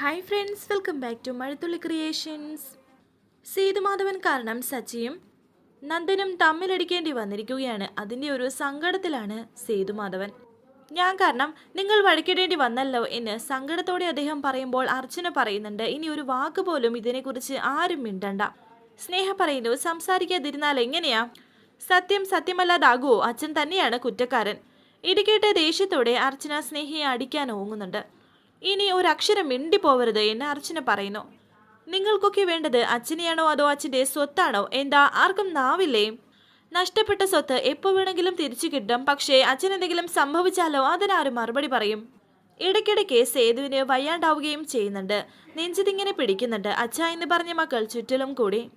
Hi friends welcome back to Mazhathulli creations Sethumadhavan കാരണം സച്ചിയും നന്ദനും തമ്മിലടിക്കേണ്ടി വന്നിരിക്കുകയാണ്. അതിന്റെ ഒരു സങ്കടത്തിലാണ് സേതുമാധവൻ. ഞാൻ കാരണം നിങ്ങൾ വഴക്കിടേണ്ടി വന്നല്ലോ എന്ന് സങ്കടത്തോടെ അദ്ദേഹം പറയുമ്പോൾ അർച്ചന പറയുന്നുണ്ട്. ഇനി ഒരു വാക്ക് പോലും ഇതിനെക്കുറിച്ച് ആരും മിണ്ടണ്ട. സ്നേഹ പറയുന്നു സംസാരിക്കാതിരുന്നാൽ എങ്ങനെയാ? സത്യം സത്യമല്ലാതാകുമോ അച്ഛൻ തന്നെയാണ് കുറ്റക്കാരൻ. ഇടിക്കേട്ട ദേഷ്യത്തോടെ അർച്ചന സ്നേഹയെ അടിക്കാൻ ഓങ്ങുന്നുണ്ട്. ഇനി ഒരക്ഷരം മിണ്ടിപ്പോവരുത് എന്ന് അർച്ചന പറയുന്നു. നിങ്ങൾക്കൊക്കെ വേണ്ടത് അച്ഛനെയാണോ അതോ അച്ഛന്റെ സ്വത്താണോ? എന്താ ആർക്കും നാവില്ലേ? നഷ്ടപ്പെട്ട സ്വത്ത് എപ്പോൾ വേണമെങ്കിലും തിരിച്ചു കിട്ടും. പക്ഷേ അച്ഛൻ എന്തെങ്കിലും സംഭവിച്ചാലോ അതിനാരും മറുപടി പറയും. ഇടയ്ക്കിടയ്ക്ക് സേതുവിന് വയ്യാണ്ടാവുകയും ചെയ്യുന്നുണ്ട്. നെഞ്ചിതിങ്ങനെ പിടിക്കുന്നുണ്ട്. അച്ഛ എന്ന് പറഞ്ഞ മക്കൾ ചുറ്റിലും കൂടി.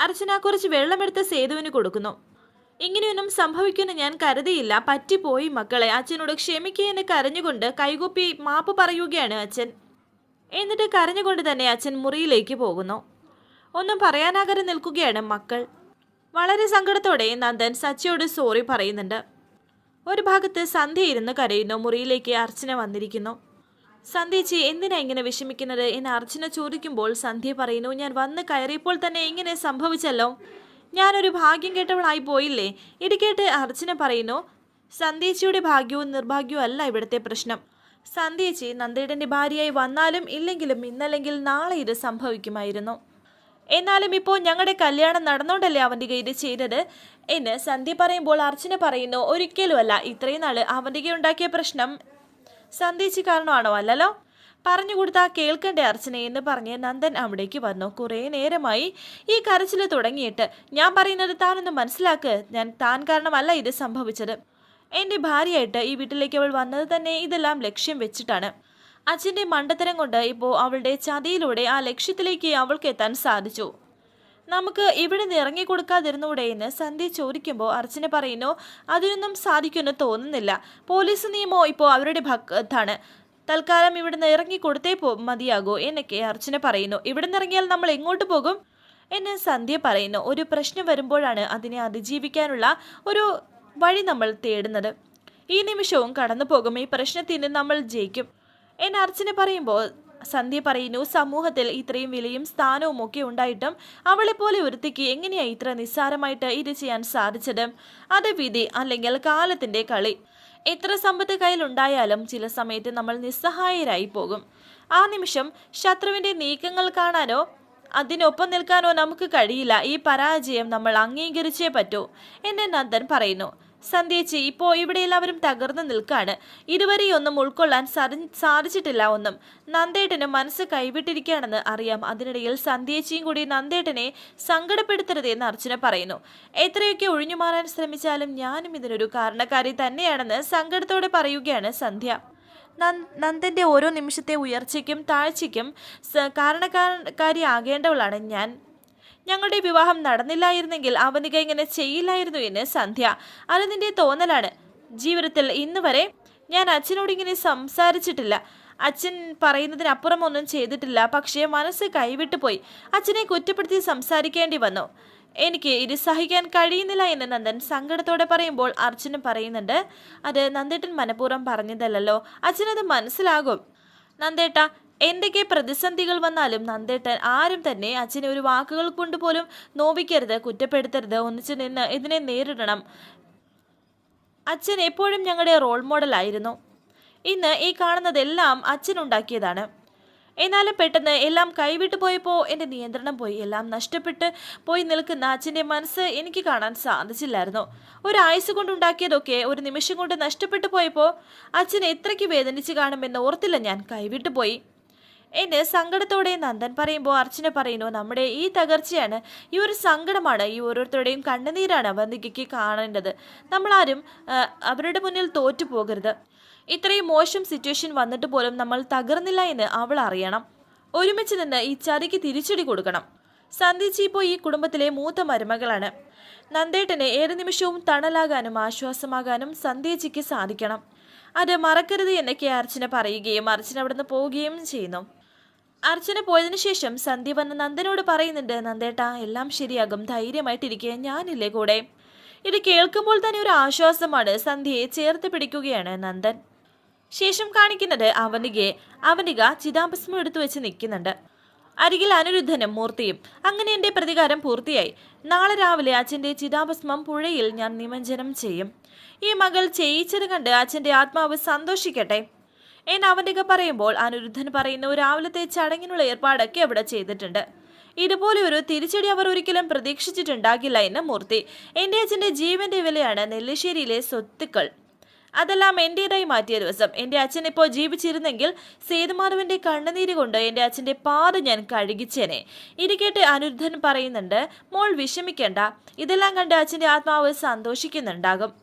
അർച്ചന കുറച്ച് വെള്ളമെടുത്ത് സേതുവിന് കൊടുക്കുന്നു. ഇങ്ങനെയൊന്നും സംഭവിക്കുമെന്ന് ഞാൻ കരുതിയില്ല. പറ്റിപ്പോയി മക്കളെ. അച്ഛനോട് ക്ഷമിക്കുകയെന്ന് കരഞ്ഞുകൊണ്ട് കൈകൂപ്പി മാപ്പ് പറയുകയാണ് അച്ഛൻ. എന്നിട്ട് കരഞ്ഞുകൊണ്ട് തന്നെ അച്ഛൻ മുറിയിലേക്ക് പോകുന്നു. ഒന്നും പറയാനാകാതെ നിൽക്കുകയാണ് മക്കൾ. വളരെ സങ്കടത്തോടെ നന്ദൻ സച്ചിയോട് സോറി പറയുന്നുണ്ട്. ഒരു ഭാഗത്ത് സന്ധ്യ ഇരുന്ന് കരയുന്നു. മുറിയിലേക്ക് അർച്ചന വന്നിരിക്കുന്നു. സന്ധ്യച്ചി എന്തിനാ ഇങ്ങനെ വിഷമിക്കുന്നത്? എന്ന് അർച്ചന ചോദിക്കുമ്പോൾ സന്ധ്യ പറയുന്നു ഞാൻ വന്ന് കയറിയപ്പോൾ തന്നെ ഇങ്ങനെ സംഭവിച്ചല്ലോ. ഞാനൊരു ഭാഗ്യം കേട്ടവളായി പോയില്ലേ? ഇടിക്കേട്ട് അർച്ചന പറയുന്നു സന്ധ്യേച്ചിയുടെ ഭാഗ്യവും നിർഭാഗ്യവും അല്ല ഇവിടുത്തെ പ്രശ്നം. സന്ധ്യേച്ചി നന്ദേടന്റെ ഭാര്യയായി വന്നാലും ഇല്ലെങ്കിലും ഇന്നല്ലെങ്കിൽ നാളെ ഇത് സംഭവിക്കുമായിരുന്നു. എന്നാലും ഇപ്പോൾ ഞങ്ങളുടെ കല്യാണം നടന്നുകൊണ്ടല്ലേ അവന്റെ ഇത് ചെയ്തത് എന്ന് സന്ധ്യ പറയുമ്പോൾ അർച്ചന പറയുന്നു ഒരിക്കലുമല്ല. ഇത്രയും നാൾ അവന്റെ ഉണ്ടാക്കിയ പ്രശ്നം സന്ധ്യേച്ചി കാരണമാണോ? അല്ലല്ലോ. പറഞ്ഞു കൊടുത്താ കേൾക്കണ്ടേ അർച്ചന എന്ന് പറഞ്ഞ് നന്ദൻ അവിടേക്ക് വന്നു. കുറേ നേരമായി ഈ കരച്ചിൽ തുടങ്ങിയിട്ട്. ഞാൻ പറയുന്നത് താനൊന്ന് മനസ്സിലാക്ക്. ഞാൻ താൻ കാരണമല്ല ഇത് സംഭവിച്ചത്. എന്റെ ഭാര്യയായിട്ട് ഈ വീട്ടിലേക്ക് അവൾ വന്നത് തന്നെ ഇതെല്ലാം ലക്ഷ്യം വെച്ചിട്ടാണ്. അച്ഛന്റെ മണ്ടത്തരം കൊണ്ട് ഇപ്പോൾ അവളുടെ ചതിയിലൂടെ ആ ലക്ഷ്യത്തിലേക്ക് അവൾക്ക് എത്താൻ സാധിച്ചു. നമുക്ക് ഇവിടെ നിന്ന് ഇറങ്ങിക്കൊടുക്കാതിരുന്നൂടെ എന്ന് സന്ധ്യ ചോദിക്കുമ്പോൾ അർച്ചന പറയുന്നു അതിനൊന്നും സാധിക്കുമെന്ന് തോന്നുന്നില്ല. പോലീസ് നിയമോ ഇപ്പോൾ അവരുടെ ഭക്താണ് തൽക്കാലം ഇവിടുന്ന് ഇറങ്ങിക്കൊടുത്തേ പോ മതിയാകോ എന്നൊക്കെ അർച്ചന പറയുന്നു. ഇവിടുന്ന് ഇറങ്ങിയാൽ നമ്മൾ എങ്ങോട്ട് പോകും? എന്ന് സന്ധ്യ പറയുന്നു. ഒരു പ്രശ്നം വരുമ്പോഴാണ് അതിനെ അതിജീവിക്കാനുള്ള ഒരു വഴി നമ്മൾ തേടുന്നത്. ഈ നിമിഷവും കടന്നു പോകും. ഈ പ്രശ്നത്തിന് നമ്മൾ ജയിക്കും. എന്ന് അർച്ചന പറയുമ്പോൾ സന്ധ്യ പറയുന്നു സമൂഹത്തിൽ ഇത്രയും വിലയും സ്ഥാനവും ഒക്കെ ഉണ്ടായിട്ടും അവളെപ്പോലെ ഒരുത്തിക്ക് എങ്ങനെയാണ് ഇത്ര നിസ്സാരമായിട്ട് ഇത് ചെയ്യാൻ സാധിച്ചത്? അത് വിധി അല്ലെങ്കിൽ കാലത്തിന്റെ കളി. എത്ര സമ്പത്ത് കയ്യിലുണ്ടായാലും ചില സമയത്ത് നമ്മൾ നിസ്സഹായരായി പോകും. ആ നിമിഷം ശത്രുവിന്റെ നീക്കങ്ങൾ കാണാനോ അതിനൊപ്പം നിൽക്കാനോ നമുക്ക് കഴിയില്ല. ഈ പരാജയം നമ്മൾ അംഗീകരിച്ചേ പറ്റൂ എന്ന് നന്ദൻ പറയുന്നു. സന്ധ്യച്ചി ഇപ്പോൾ ഇവിടെ എല്ലാവരും തകർന്നു നിൽക്കാണ്. ഇതുവരെയൊന്നും ഉൾക്കൊള്ളാൻ സാധിച്ചിട്ടില്ല ഒന്നും. നന്ദേട്ടന് മനസ്സ് കൈവിട്ടിരിക്കുകയാണെന്ന് അറിയാം. അതിനിടയിൽ സന്ധ്യച്ചിയും കൂടി നന്ദേട്ടനെ സങ്കടപ്പെടുത്തരുതെന്ന് അർച്ചന പറയുന്നു. എത്രയൊക്കെ ഒഴിഞ്ഞു മാറാൻ ശ്രമിച്ചാലും ഞാനും ഇതിനൊരു കാരണക്കാരി തന്നെയാണെന്ന് സങ്കടത്തോടെ പറയുകയാണ് സന്ധ്യ. നന്ദന്റെ ഓരോ നിമിഷത്തെ ഉയർച്ചയ്ക്കും താഴ്ചയ്ക്കും കാരണക്കാരി ആകേണ്ടവളാണ് ഞാൻ. ഞങ്ങളുടെ വിവാഹം നടന്നില്ലായിരുന്നെങ്കിൽ അവനിക ഇങ്ങനെ ചെയ്യില്ലായിരുന്നു എന്ന് സന്ധ്യ. അത് തോന്നലാണ്. ജീവിതത്തിൽ ഇന്ന് വരെ ഞാൻ അച്ഛനോട് ഇങ്ങനെ സംസാരിച്ചിട്ടില്ല. അച്ഛൻ പറയുന്നതിനപ്പുറം ഒന്നും ചെയ്തിട്ടില്ല. പക്ഷേ മനസ്സ് കൈവിട്ടു പോയി. അച്ഛനെ കുറ്റപ്പെടുത്തി സംസാരിക്കേണ്ടി വന്നു. എനിക്ക് ഇത് സഹിക്കാൻ കഴിയുന്നില്ല എന്ന് നന്ദൻ സങ്കടത്തോടെ പറയുമ്പോൾ അർജുനൻ പറയുന്നുണ്ട്. അത് നന്ദേട്ടൻ മനഃപൂർവം പറഞ്ഞതല്ലല്ലോ. അച്ഛനത് മനസ്സിലാകും. നന്ദേട്ട എന്തൊക്കെ പ്രതിസന്ധികൾ വന്നാലും നന്ദേട്ടൻ ആരും തന്നെ അച്ഛനെ ഒരു വാക്കുകൾ കൊണ്ട് പോലും നോവിക്കരുത് കുറ്റപ്പെടുത്തരുത്. ഒന്നിച്ചു നിന്ന് ഇതിനെ നേരിടണം. അച്ഛൻ എപ്പോഴും ഞങ്ങളുടെ റോൾ മോഡലായിരുന്നു ഇന്ന് ഈ കാണുന്നതെല്ലാം അച്ഛൻ ഉണ്ടാക്കിയതാണ്. എന്നാലും പെട്ടെന്ന് എല്ലാം കൈവിട്ടു പോയപ്പോൾ എന്റെ നിയന്ത്രണം പോയി. എല്ലാം നഷ്ടപ്പെട്ട് പോയി നിൽക്കുന്ന അച്ഛന്റെ മനസ്സ് എനിക്ക് കാണാൻ സാധിച്ചില്ലായിരുന്നു. ഒരു ആയുസ് കൊണ്ടുണ്ടാക്കിയതൊക്കെ ഒരു നിമിഷം കൊണ്ട് നഷ്ടപ്പെട്ടു പോയപ്പോൾ അച്ഛൻ എത്രയ്ക്ക് വേദനിച്ച് കാണുമെന്ന് ഓർത്തില്ല ഞാൻ. കൈവിട്ടു പോയി. എന്നെ സങ്കടത്തോടെ നന്ദൻ പറയുമ്പോൾ അർച്ചന പറയുന്നു നമ്മുടെ ഈ തകർച്ചയാണ്. ഈ ഒരു സങ്കടമാണ്. ഈ ഓരോരുത്തരുടെയും കണ്ണുനീരാണ് വന്ദികയ്ക്ക് കാണേണ്ടത്. നമ്മളാരും അവരുടെ മുന്നിൽ തോറ്റു പോകരുത്. ഇത്രയും മോശം സിറ്റുവേഷൻ വന്നിട്ട് പോലും നമ്മൾ തകർന്നില്ല എന്ന് അവൾ അറിയണം. ഒരുമിച്ച് നിന്ന് ഈ ചതിക്ക് തിരിച്ചടി കൊടുക്കണം. സന്ധിച്ചി ഇപ്പോൾ ഈ കുടുംബത്തിലെ മൂത്ത മരുമകളാണ്. നന്ദേട്ടന് ഏത് നിമിഷവും തണലാകാനും ആശ്വാസമാകാനും സന്ധ്യജിക്ക് സാധിക്കണം. അത് മറക്കരുത് എന്നൊക്കെ അർച്ചന പറയുകയും അർച്ചന അവിടുന്ന് പോവുകയും ചെയ്യുന്നു. അർച്ചന പോയതിനു ശേഷം സന്ധ്യ വന്ന് നന്ദനോട് പറയുന്നുണ്ട് നന്ദേട്ട എല്ലാം ശരിയാകും. ധൈര്യമായിട്ടിരിക്കുക ഞാനില്ലേ കൂടെ? ഇത് കേൾക്കുമ്പോൾ തന്നെ ഒരു ആശ്വാസമാണ്. സന്ധ്യയെ ചേർത്ത് പിടിക്കുകയാണ് നന്ദൻ. ശേഷം കാണിക്കുന്നത് അവനികയെ അവനിക ചിതാഭസ്മം എടുത്തു വെച്ച് നിൽക്കുന്നുണ്ട്. അരികിൽ അനിരുദ്ധനും മൂർത്തിയും. അങ്ങനെ എന്റെ പ്രതികാരം പൂർത്തിയായി. നാളെ രാവിലെ അച്ഛന്റെ ചിതാഭസ്മം പുഴയിൽ ഞാൻ നിമഞ്ജനം ചെയ്യും. ഈ മകൾ ചെയ്യിച്ചത് കണ്ട് അച്ഛന്റെ ആത്മാവ് സന്തോഷിക്കട്ടെ. എന്ന് അവന്തിക പറയുമ്പോൾ അനിരുദ്ധൻ പറയുന്ന രാവിലത്തെ ചടങ്ങിനുള്ള ഏർപ്പാടൊക്കെ അവിടെ ചെയ്തിട്ടുണ്ട്. ഇതുപോലെ ഒരു തിരിച്ചടി അവർ ഒരിക്കലും പ്രതീക്ഷിച്ചിട്ടുണ്ടാകില്ല എന്ന് മൂർത്തി. എന്റെ അച്ഛന്റെ ജീവന്റെ വിലയാണ് നെല്ലിശ്ശേരിയിലെ സ്വത്തുക്കൾ. അതെല്ലാം എന്റേതായി മാറ്റിയ ദിവസം. എന്റെ അച്ഛൻ ഇപ്പോൾ ജീവിച്ചിരുന്നെങ്കിൽ സേതുമാധവന്റെ കണ്ണുനീര് കൊണ്ട് എന്റെ അച്ഛന്റെ പാത ഞാൻ കഴുകിച്ചേനെ. ഇരിക്കട്ടെ കേട്ട് അനിരുദ്ധൻ പറയുന്നുണ്ട് മോൾ വിഷമിക്കേണ്ട. ഇതെല്ലാം കണ്ട് അച്ഛന്റെ ആത്മാവ് സന്തോഷിക്കുന്നുണ്ടാകും.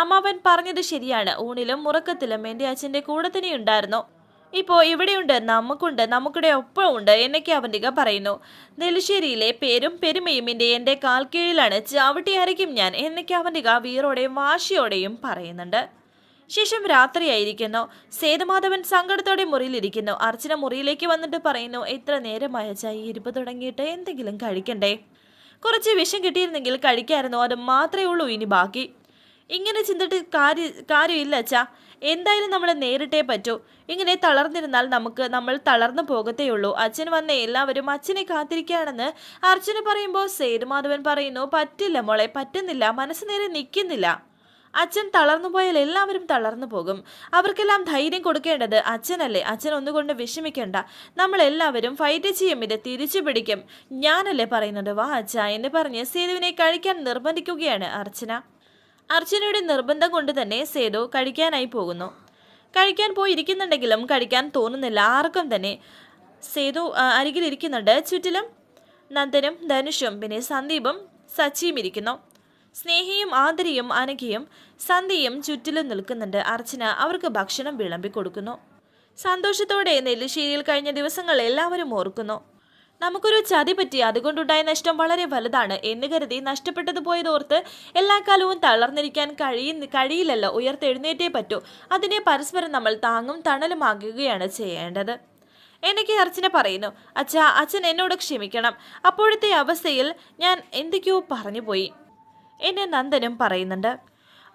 അമ്മാവൻ പറഞ്ഞത് ശരിയാണ്. ഊണിലും മുറക്കത്തിലും എന്റെ അച്ഛന്റെ കൂടെ തന്നെ ഉണ്ടായിരുന്നു. ഇപ്പോൾ ഇവിടെയുണ്ട് നമുക്കുണ്ട് നമുക്കിടെ ഒപ്പം ഉണ്ട് എന്നൊക്കെ അവന്തിക പറയുന്നു. നെല്ലിശ്ശേരിയിലെ പേരും പെരുമയും എന്റെ എന്റെ കാൽ കീഴിലാണ് ചവിട്ടി അരയ്ക്കും ഞാൻ എന്നൊക്കെ അവന്തിക വീറോടെയും വാശിയോടെയും പറയുന്നുണ്ട്. ശേഷം രാത്രിയായിരിക്കുന്നു. സേതുമാധവൻ സങ്കടത്തോടെ മുറിയിലിരിക്കുന്നു. അർച്ചന മുറിയിലേക്ക് വന്നിട്ട് പറയുന്നു എത്ര നേരമായ ചായ ഇരുപ്പ് തുടങ്ങിയിട്ട് എന്തെങ്കിലും കഴിക്കണ്ടേ? കുറച്ച് വിഷം കിട്ടിയിരുന്നെങ്കിൽ കഴിക്കായിരുന്നു. അത് മാത്രമേ ഉള്ളൂ ഇനി ബാക്കി. ഇങ്ങനെ ചിന്തിട്ട് കാര്യം കാര്യമില്ല അച്ഛാ. എന്തായാലും നമ്മൾ നേരിട്ടേ പറ്റൂ. ഇങ്ങനെ തളർന്നിരുന്നാൽ നമുക്ക് നമ്മൾ തളർന്നു പോകത്തേ ഉള്ളൂ. അച്ഛൻ വന്ന എല്ലാവരും അച്ഛനെ കാത്തിരിക്കുകയാണെന്ന് അർച്ചന പറയുമ്പോൾ സേതുമാധവൻ പറയുന്നു പറ്റില്ല മോളെ പറ്റുന്നില്ല. മനസ്സ് നേരെ നിൽക്കുന്നില്ല. അച്ഛൻ തളർന്നു പോയാൽ എല്ലാവരും തളർന്നു പോകും. അവർക്കെല്ലാം ധൈര്യം കൊടുക്കേണ്ടത് അച്ഛനല്ലേ. അച്ഛൻ ഒന്നുകൊണ്ട് വിഷമിക്കേണ്ട. നമ്മൾ എല്ലാവരും ഫൈറ്റ് ചെയ്യും ഇത് തിരിച്ചു പിടിക്കും. ഞാനല്ലേ പറയുന്നത്? വാ അച്ഛ എന്ന് പറഞ്ഞ് സേതുവിനെ കഴിക്കാൻ നിർബന്ധിക്കുകയാണ് അർച്ചന. അർച്ചനയുടെ നിർബന്ധം കൊണ്ട് തന്നെ സേതു കഴിക്കാനായി പോകുന്നു. കഴിക്കാൻ പോയിരിക്കുന്നുണ്ടെങ്കിലും കഴിക്കാൻ തോന്നുന്നില്ല. ആർക്കും തന്നെ സേതു അരികിലിരിക്കുന്നുണ്ട്. ചുറ്റിലും നന്ദനും ധനുഷും പിന്നെ സന്ദീപും സച്ചിയും ഇരിക്കുന്നു. സ്നേഹിയും ആദരിയും അനഘയും സന്ധ്യയും ചുറ്റിലും നിൽക്കുന്നുണ്ട്. അർച്ചന അവർക്ക് ഭക്ഷണം വിളമ്പി കൊടുക്കുന്നു സന്തോഷത്തോടെ നെല്ലിശ്ശേരിയിൽ കഴിഞ്ഞ ദിവസങ്ങൾ എല്ലാവരും ഓർക്കുന്നു. നമുക്കൊരു ചതി പറ്റി അതുകൊണ്ടുണ്ടായ നഷ്ടം വളരെ വലുതാണ് എന്ന് കരുതി നഷ്ടപ്പെട്ടത് പോയതോർത്ത് എല്ലാ കാലവും തളർന്നിരിക്കാൻ കഴിയ കഴിയില്ലല്ലോ ഉയർത്തെഴുന്നേറ്റേ പറ്റൂ. അതിനെ പരസ്പരം നമ്മൾ താങ്ങും തണലുമാകുകയാണ് ചെയ്യേണ്ടത്. എനിക്ക് അർച്ചന പറയുന്നു. അച്ഛാ അച്ഛൻ എന്നോട് ക്ഷമിക്കണം. അപ്പോഴത്തെ അവസ്ഥയിൽ ഞാൻ എന്തൊക്കെയോ പറഞ്ഞു പോയി. എന്നെ നന്ദനും പറയുന്നുണ്ട്.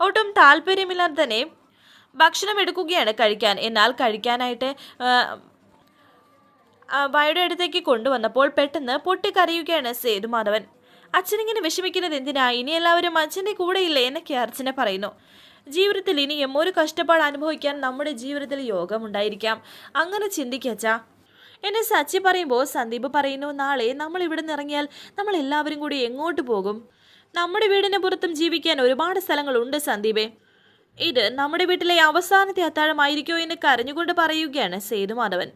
ഒട്ടും താല്പര്യമില്ലാതെ തന്നെ ഭക്ഷണം എടുക്കുകയാണ് കഴിക്കാൻ. എന്നാൽ കഴിക്കാനായിട്ട് വയുടെ അടുത്തേക്ക് കൊണ്ടുവന്നപ്പോൾ പെട്ടെന്ന് പൊട്ടിക്കരയുകയാണ് സേതുമാധവൻ അച്ഛനിങ്ങനെ വിഷമിക്കുന്നത് എന്തിനാ? ഇനി എല്ലാവരും അച്ഛന്റെ കൂടെയില്ലേ എന്നൊക്കെ അർച്ചന പറയുന്നു. ജീവിതത്തിൽ ഇനിയും ഒരു കഷ്ടപ്പാട് അനുഭവിക്കാൻ നമ്മുടെ ജീവിതത്തിൽ യോഗമുണ്ടായിരിക്കാം. അങ്ങനെ ചിന്തിക്കച്ചാ എന്നെ സച്ചി പറയുമ്പോൾ സന്ദീപ് പറയുന്നു നാളെ നമ്മൾ ഇവിടെ നിന്ന് ഇറങ്ങിയാൽ നമ്മൾ എല്ലാവരും കൂടി എങ്ങോട്ട് പോകും? നമ്മുടെ വീടിന് പുറത്തും ജീവിക്കാൻ ഒരുപാട് സ്ഥലങ്ങളുണ്ട് സന്ദീപേ. ഇത് നമ്മുടെ വീട്ടിലെ അവസാനത്തെ അത്താഴമായിരിക്കോ എന്ന് കരഞ്ഞുകൊണ്ട് പറയുകയാണ് സേതുമാധവൻ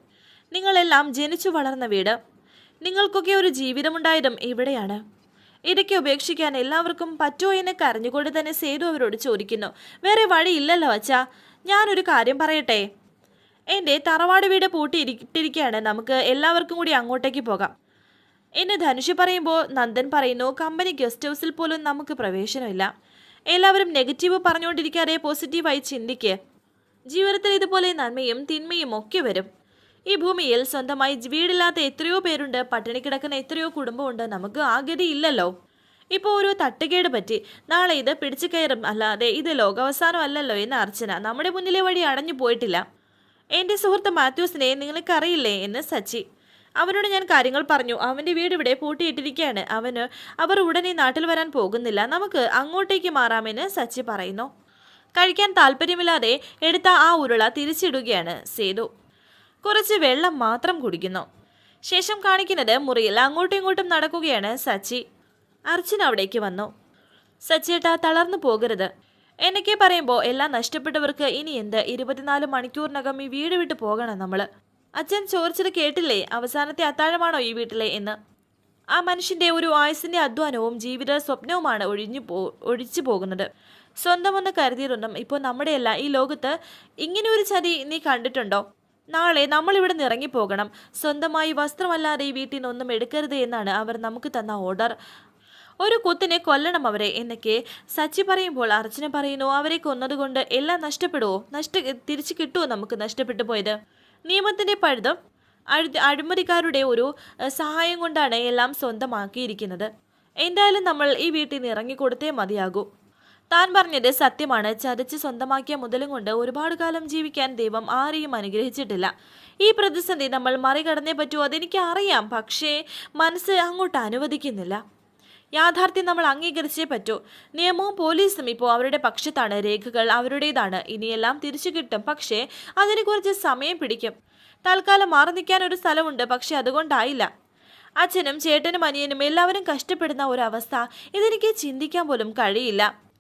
നിങ്ങളെല്ലാം ജനിച്ചു വളർന്ന വീട്. നിങ്ങൾക്കൊക്കെ ഒരു ജീവിതമുണ്ടായതും ഇവിടെയാണ്. ഇടയ്ക്ക് ഉപേക്ഷിക്കാൻ എല്ലാവർക്കും പറ്റുമോ എന്ന് കരഞ്ഞുകൊണ്ട് തന്നെ സേതു അവരോട് ചോദിക്കുന്നു. വേറെ വഴിയില്ലല്ലോ അച്ഛാ. ഞാനൊരു കാര്യം പറയട്ടെ? എന്റെ തറവാട് വീട് പൂട്ടിയിരിട്ടിരിക്കുകയാണ് നമുക്ക് എല്ലാവർക്കും കൂടി അങ്ങോട്ടേക്ക് പോകാം. എന്നെ ധനുഷ് പറയുമ്പോൾ നന്ദൻ പറയുന്നു കമ്പനി ഗസ്റ്റ് ഹൗസിൽ പോലും നമുക്ക് പ്രവേശനമില്ല. എല്ലാവരും നെഗറ്റീവ് പറഞ്ഞുകൊണ്ടിരിക്കാതെ പോസിറ്റീവായി ചിന്തിക്ക്. ജീവിതത്തിൽ ഇതുപോലെ നന്മയും തിന്മയും ഒക്കെ വരും. ഈ ഭൂമിയിൽ സ്വന്തമായി വീടില്ലാത്ത എത്രയോ പേരുണ്ട്. പട്ടിണി കിടക്കുന്ന എത്രയോ കുടുംബമുണ്ട്. നമുക്ക് ആ ഗതി ഇല്ലല്ലോ ഇപ്പോൾ ഒരു തട്ടുകേട് പറ്റി. നാളെ ഇത് പിടിച്ചു കയറും. അല്ലാതെ ഇത് ലോകാവസാനം അല്ലല്ലോ എന്ന് അർച്ചന നമ്മുടെ മുന്നിലെ വഴി അടഞ്ഞു പോയിട്ടില്ല. എന്റെ സുഹൃത്ത് മാത്യൂസിനെ നിങ്ങൾക്കറിയില്ലേ എന്ന് സച്ചി. അവനോട് ഞാൻ കാര്യങ്ങൾ പറഞ്ഞു. അവന്റെ വീട് ഇവിടെ പൂട്ടിയിട്ടിരിക്കുകയാണ്. അവന് അവർ ഉടനെ നാട്ടിൽ വരാൻ പോകുന്നില്ല. നമുക്ക് അങ്ങോട്ടേക്ക് മാറാമെന്ന് സച്ചി പറയുന്നു. കഴിക്കാൻ താല്പര്യമില്ലാതെ എടുത്ത ആ ഉരുള തിരിച്ചിടുകയാണ്. സേതു കുറച്ച് വെള്ളം മാത്രം കുടിക്കുന്നു. ശേഷം കാണിക്കുന്നത് മുറിയിൽ അങ്ങോട്ടും ഇങ്ങോട്ടും നടക്കുകയാണ് സച്ചി. അർച്ചന അവിടേക്ക് വന്നു. സച്ചേട്ടാ തളർന്നു പോകരുത്. എന്നൊക്കെ പറയുമ്പോൾ എല്ലാം നഷ്ടപ്പെട്ടവർക്ക് ഇനി എന്ത്? ഇരുപത്തിനാല് മണിക്കൂറിനകം ഈ വീട് വിട്ട് പോകണം നമ്മൾ അച്ഛൻ ചോദിച്ചത് കേട്ടില്ലേ? അവസാനത്തെ അത്താഴമാണോ ഈ വീട്ടിലെ എന്ന്? ആ മനുഷ്യന്റെ ഒരു ആയുസിന്റെ അധ്വാനവും ജീവിത സ്വപ്നവുമാണ് ഒഴിഞ്ഞു പോ ഒഴിച്ചു പോകുന്നത്. സ്വന്തമെന്ന് കരുതിയതൊന്നും ഇപ്പോൾ നമ്മുടെയല്ല. ഈ ലോകത്ത് ഇങ്ങനെ ഒരു ചതി നീ കണ്ടിട്ടുണ്ടോ? നാളെ നമ്മൾ ഇവിടെ നിന്ന് ഇറങ്ങിപ്പോകണം. സ്വന്തമായി വസ്ത്രമല്ലാതെ ഈ വീട്ടിൽ നിന്നൊന്നും എടുക്കരുത് എന്നാണ് അവർ നമുക്ക് തന്ന ഓർഡർ. ഒരു കുത്തിനെ കൊല്ലണം അവരെ എന്നൊക്കെ സച്ചി പറയുമ്പോൾ അർച്ചന പറയുന്നു അവരെ കൊന്നതുകൊണ്ട് എല്ലാം നഷ്ടപ്പെടുവോ? നഷ്ട തിരിച്ചു കിട്ടുമോ നമുക്ക് നഷ്ടപ്പെട്ടു പോയത്? നിയമത്തിന്റെ പഴുതം അഴി അഴിമതിക്കാരുടെ ഒരു സഹായം കൊണ്ടാണ് എല്ലാം സ്വന്തമാക്കിയിരിക്കുന്നത്. എന്തായാലും നമ്മൾ ഈ വീട്ടിൽ നിന്ന് ഇറങ്ങിക്കൊടുത്തേ മതിയാകൂ. താൻ പറഞ്ഞത് സത്യമാണ്. ചതച്ച് സ്വന്തമാക്കിയ മുതലും കൊണ്ട് ഒരുപാട് കാലം ജീവിക്കാൻ ദൈവം ആരെയും അനുഗ്രഹിച്ചിട്ടില്ല. ഈ പ്രതിസന്ധി നമ്മൾ മറികടന്നേ പറ്റൂ അതെനിക്ക് അറിയാം. പക്ഷേ മനസ്സ് അങ്ങോട്ട് അനുവദിക്കുന്നില്ല. യാഥാർത്ഥ്യം നമ്മൾ അംഗീകരിച്ചേ പറ്റൂ. നിയമവും പോലീസും ഇപ്പോൾ അവരുടെ പക്ഷത്താണ്. രേഖകൾ അവരുടേതാണ്. ഇനിയെല്ലാം തിരിച്ചു കിട്ടും. പക്ഷേ അതിന് കുറച്ച് സമയം പിടിക്കും. തൽക്കാലം മാറി നിൽക്കാൻ ഒരു സ്ഥലമുണ്ട്. പക്ഷെ അതുകൊണ്ടായില്ല. അച്ഛനും ചേട്ടനും അനിയനും എല്ലാവരും കഷ്ടപ്പെടുന്ന ഒരവസ്ഥ ഇതെനിക്ക് ചിന്തിക്കാൻ പോലും കഴിയില്ല.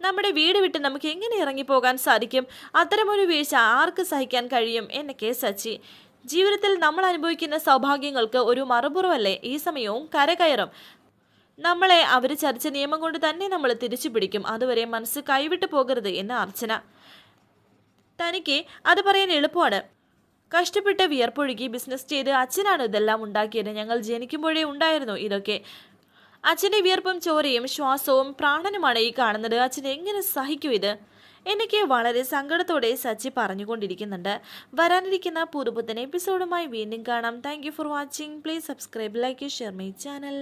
നമ്മുടെ വീട് വിട്ട് നമുക്ക് എങ്ങനെ ഇറങ്ങിപ്പോകാൻ സാധിക്കും? അത്തരമൊരു വീഴ്ച ആർക്ക് സഹിക്കാൻ കഴിയും? എന്നൊക്കെ സച്ചി. ജീവിതത്തിൽ നമ്മൾ അനുഭവിക്കുന്ന സൗഭാഗ്യങ്ങൾക്ക് ഒരു മറുപുറവല്ലേ ഈ സമയവും കരകയറും. നമ്മളെ അവർ ചർച്ച നിയമം കൊണ്ട് തന്നെ നമ്മൾ തിരിച്ചു പിടിക്കും അതുവരെ മനസ്സ് കൈവിട്ടു പോകരുത് എന്ന് അർച്ചന. തനിക്ക് അത് പറയാൻ എളുപ്പമാണ്. കഷ്ടപ്പെട്ട് വിയർപ്പൊഴുകി ബിസിനസ് ചെയ്ത് അച്ഛനാണ് ഇതെല്ലാം ഉണ്ടാക്കിയത്. ഞങ്ങൾ ജനിക്കുമ്പോഴേ ഉണ്ടായിരുന്നു ഇതൊക്കെ. അച്ഛന്റെ വിയർപ്പും ചോരയും ശ്വാസവും പ്രാണനുമാണ് ഈ കാണുന്നത്. അച്ഛൻ എങ്ങനെ സഹിക്കൂ ഇത്? എനിക്ക് വളരെ സങ്കടത്തോടെ സച്ചി പറഞ്ഞുകൊണ്ടിരിക്കുന്നുണ്ട്. വരാനിരിക്കുന്ന പുതുപുത്തൻ എപ്പിസോഡുമായി വീണ്ടും കാണാം. Thank for watching please subscribe like share my channel